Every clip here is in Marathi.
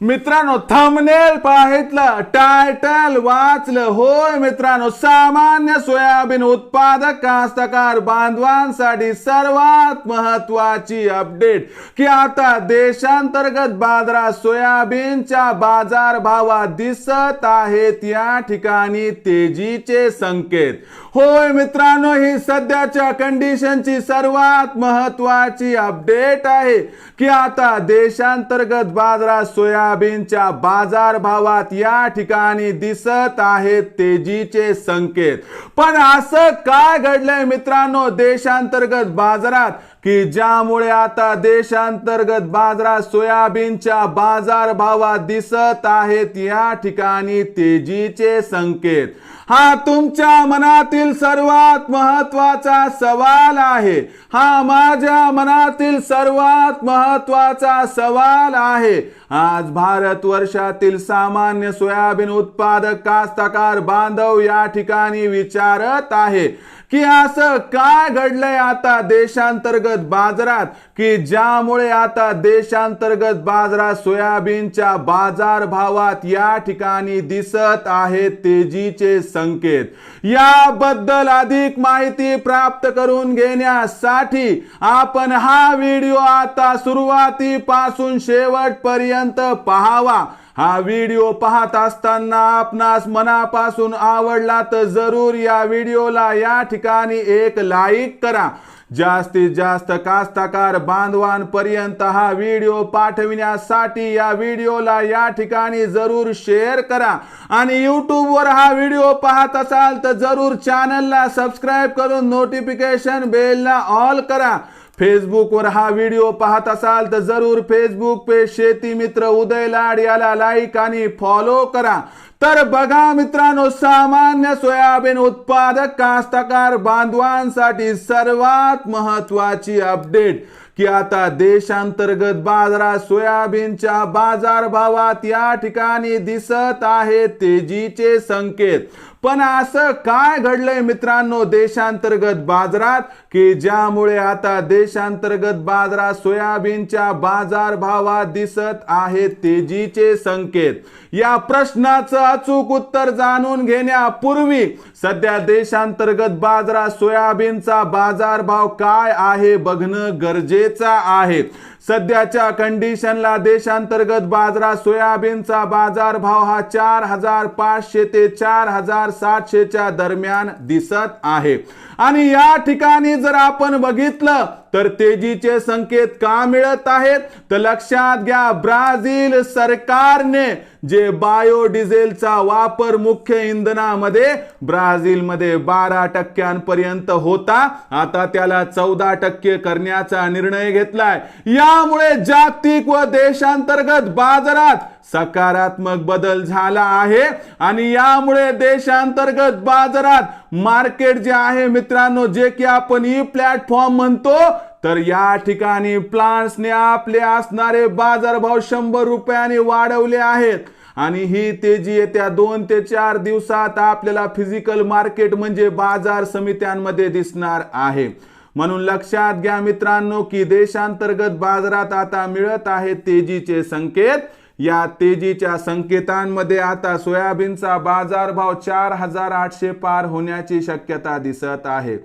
मित्रांनो थंबनेल पाहितलं टायटल वाचलं. होय मित्रांनो सामान्य सोयाबीन उत्पादक कास्तकार बांधवांसाठी सर्वात महत्वाची अपडेट की आता देशांतर्गत बाजारात सोयाबीनच्या बाजार भावात दिसत आहेत या ठिकाणी तेजीचे संकेत. होय मित्रांनो ही सध्याच्या कंडिशनची सर्वात महत्वाची अपडेट आहे की आता देशांतर्गत बाजारात सोयाबीनच्या बाजार भावात या ठिकाणी दिसत आहेत तेजीचे संकेत. पण असं काय घडलंय मित्रांनो देशांतर्गत बाजारात की ज्यामुळे आता देशांतर्गत बाजारात सोयाबीनच्या बाजार भावात दिसत आहेत या ठिकाणी तेजीचे संकेत. हा तुमच्या मनातील सर्वात महत्त्वाचा सवाल आहे. हा माझ्या मनातील सर्वात महत्त्वाचा सवाल आहे. आज भारत वर्षातील सामान्य सोयाबीन उत्पादक कास्तकार बांधव या ठिकाणी विचारत आहे. की असं काय घडलंय आता देशांतर्गत बाजारात? की ज्यामुळे आता देशांतर्गत बाजारात सोयाबीनच्या बाजार भावात या ठिकाणी दिसत आहेत तेजीचे संकेत? याबद्दल अधिक माहिती प्राप्त करून घेण्यासाठी आपण हा व्हिडिओ आता सुरुवातीपासून शेवटपर्यंत पाहावा. हा व्हिडिओ पाहत असताना आपणास मनापासून आवडला तर जरूर या व्हिडिओला या ठिकाणी एक लाईक करा. जास्तीत जास्त कास्तकार बांधवांपर्यंत हा व्हिडिओ पाठविण्यासाठी या व्हिडिओला या ठिकाणी जरूर शेअर करा. आणि यूट्यूबवर हा व्हिडिओ पाहत असाल तर जरूर चॅनलला सबस्क्राईब करून नोटिफिकेशन बेलला ऑल करा. फेसबुकवर हा व्हिडिओ पाहत असाल तर जरूर फेसबुक पेज शेती मित्र उदय लाड याला लाईक आणि फॉलो करा. तर बघा मित्रांनो सामान्य सोयाबीन उत्पादक कास्तकार बांधवांसाठी सर्वात महत्वाची अपडेट की आता देशांतर्गत बाजारात सोयाबीनच्या बाजार भावात या ठिकाणी दिसत आहे तेजीचे संकेत. पण असं काय घडलंय मित्रांनो देशांतर्गत बाजारात? की ज्यामुळे आता देशांतर्गत बाजारात सोयाबीनच्या बाजार भावात दिसत आहे तेजीचे संकेत? या प्रश्नाचं अचूक उत्तर जाणून घेण्यापूर्वी सध्या देशांतर्गत बाजारात सोयाबीनचा बाजार भाव काय आहे बघणं गरजेचा आहे सध्याच्या कंडिशनला देशांतर्गत बाजारात सोयाबीनचा बाजार भाव हा चार हजार पाचशे ते चार हजार सातशेच्या दरम्यान दिसत आहे. आणि या ठिकाणी जर आपण बघितलं तर तेजीचे संकेत का मिळत आहेत? तर लक्षात घ्या ब्राझील सरकारने जे बायोडिझेलचा वापर मुख्य इंधनामध्ये ब्राझीलमध्ये बारा टक्क्यांपर्यंत होता. आता त्याला चौदा टक्के करण्याचा निर्णय घेतलाय. यामुळे जागतिक व देशांतर्गत बाजारात सकारात्मक बदल झाला आहे. आणि यामुळे देशांतर्गत बाजारात मार्केट जे आहे मित्रांनो जे की आपण ई प्लॅटफॉर्म म्हणतो तर या ठिकाणी प्लांट्सने आपले असणारे बाजारभाव शंभर रुपयाने वाढवले आहेत. आणि ही तेजी येत्या दोन ते चार दिवसात आपल्याला फिजिकल मार्केट म्हणजे बाजार समित्यांमध्ये दिसणार आहे. म्हणून लक्षात घ्या मित्रांनो की देशांतर्गत बाजारात आता मिळत आहे तेजीचे संकेत. या तेजीच्या संकेतांमध्ये आता सोयाबीनचा बाजारभाव चार हजार आठशे पार होण्याची शक्यता दिसत आहे.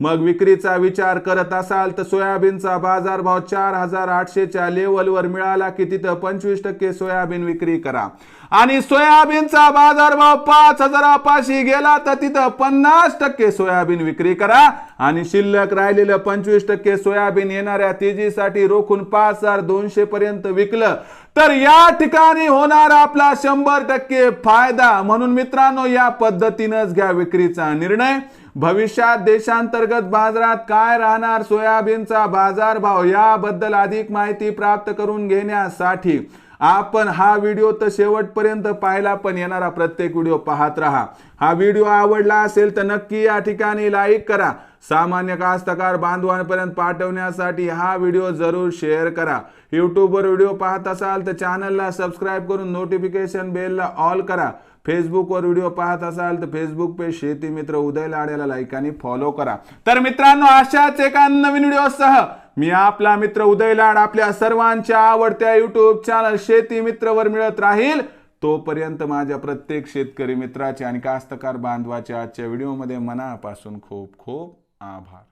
मग विक्रीचा विचार करत असाल तर सोयाबीनचा बाजारभाव चार हजार आठशेच्या लेवलवर मिळाला की तिथं पंचवीस टक्के सोयाबीन विक्री करा. आणि सोयाबीनचा बाजारभाव पाच हजारापाशी गेला तर तिथं पन्नास टक्के सोयाबीन विक्री करा. आणि शिल्लक राहिलेलं पंचवीस टक्के सोयाबीन येणाऱ्या तेजीसाठी रोखून पाच हजार दोनशे पर्यंत विकलं. तर या ठिकाणी होणार आपला शंभर टक्के फायदा. म्हणून मित्रांनो या पद्धतीनंच घ्या विक्रीचा निर्णय. भविष्यात देशांतर्गत बाजारात काय राहणार? सोयाबीनचा बाजारभाव याबद्दल अधिक माहिती प्राप्त करून घेण्यासाठी आपण हा व्हिडिओ तर शेवटपर्यंत पाहायला पण येणारा प्रत्येक व्हिडिओ पाहत राहा. हा व्हिडिओ आवडला असेल तर नक्की या ठिकाणी लाईक करा. सामान्य कास्तकार बांधवांपर्यंत पाठवण्यासाठी हा व्हिडिओ जरूर शेअर करा. यूट्यूबवर व्हिडिओ पाहत असाल तर चॅनलला सबस्क्राईब करून नोटिफिकेशन बेलला ऑल करा. फेसबुकवर व्हिडिओ पाहत असाल तर फेसबुक पे शेती मित्र उदय लाड्याला लाईक आणि फॉलो करा. तर मित्रांनो अशाच एका नवीन व्हिडिओसह मी आपला मित्र उदय लाड आपल्या सर्वांच्या आवडत्या युट्यूब चॅनल शेती मित्रवर मिळत राहील. तोपर्यंत माझ्या प्रत्येक शेतकरी मित्राचे आणि कास्तकार बांधवाच्या आजच्या व्हिडिओमध्ये मनापासून खूप खूप आभार.